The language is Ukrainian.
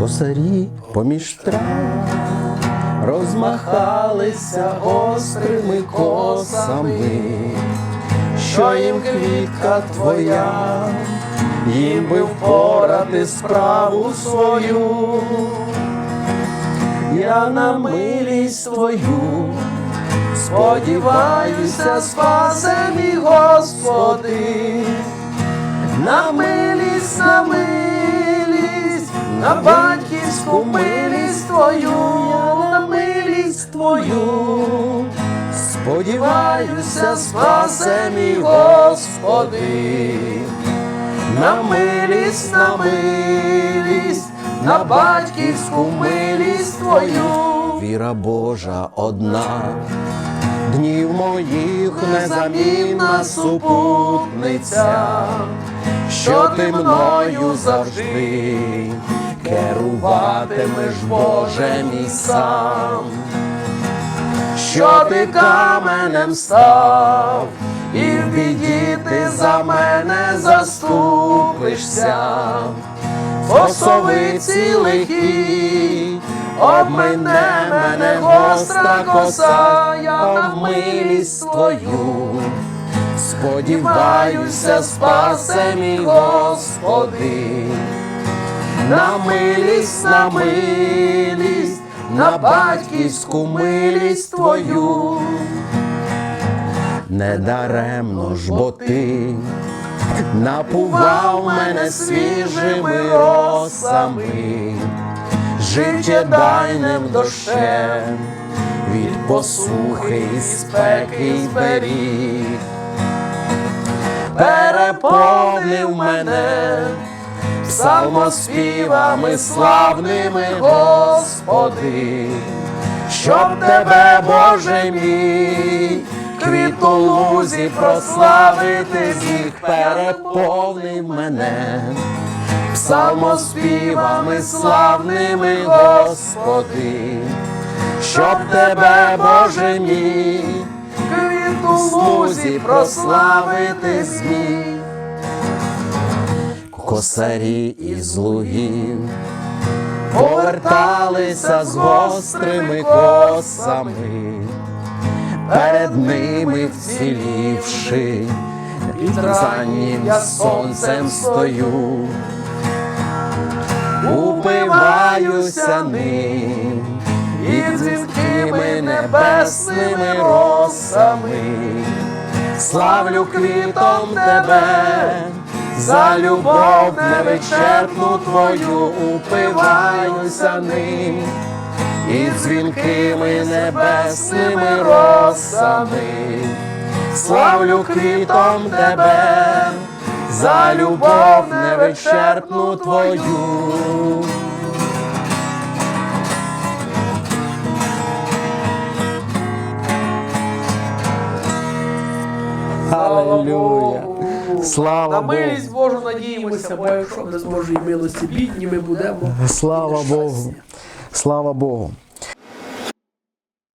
Косарі поміж трав розмахалися острими косами, що їм квітка твоя, їм би впорати справу свою. Я на милість твою сподіваюся, спасе мій Господи, на милість, на милість, на батьківську милість твою, на милість твою. Сподіваюся, спасе мій Господи, на милість, на милість, на батьківську милість твою. Віра Божа одна, днів моїх незамінна супутниця, що ти мною завжди керуватимеш, Боже мій сам. Що ти каменем став, і в біді ти за мене заступишся, Посовиці лихі, обмене мене гостра коса, я на милість твою. Сподіваюся, спасе мій Господи, на милість, на милість, на батьківську милість твою. Недаремно ж бо ти напував мене свіжими росами, життєдайним дощем, від посухи і спеки й беріг переповнив мене псалмоспівами славними, Господи, щоб тебе, Боже мій, квіту лузі прославити зіг переповнив мене. Псалмоспівами славними, Господи, щоб тебе, Боже мій, квіту лузі прославити зміг косарі із лугів поверталися з гострими косами, перед ними вцілівши, під раннім сонцем стою, упиваюся ним. І дзвінкими небесними росами, славлю квітом тебе за любов невичерпну твою упиваюся ним, і дзвінкими небесними росами, славлю квітом тебе, за любов невичерпну твою. Аллилуйя. Слава На Богу. милість Божу надіємося, бо якщо без Божої милості бідні ми будемо. Слава. Богу. Слава Богу.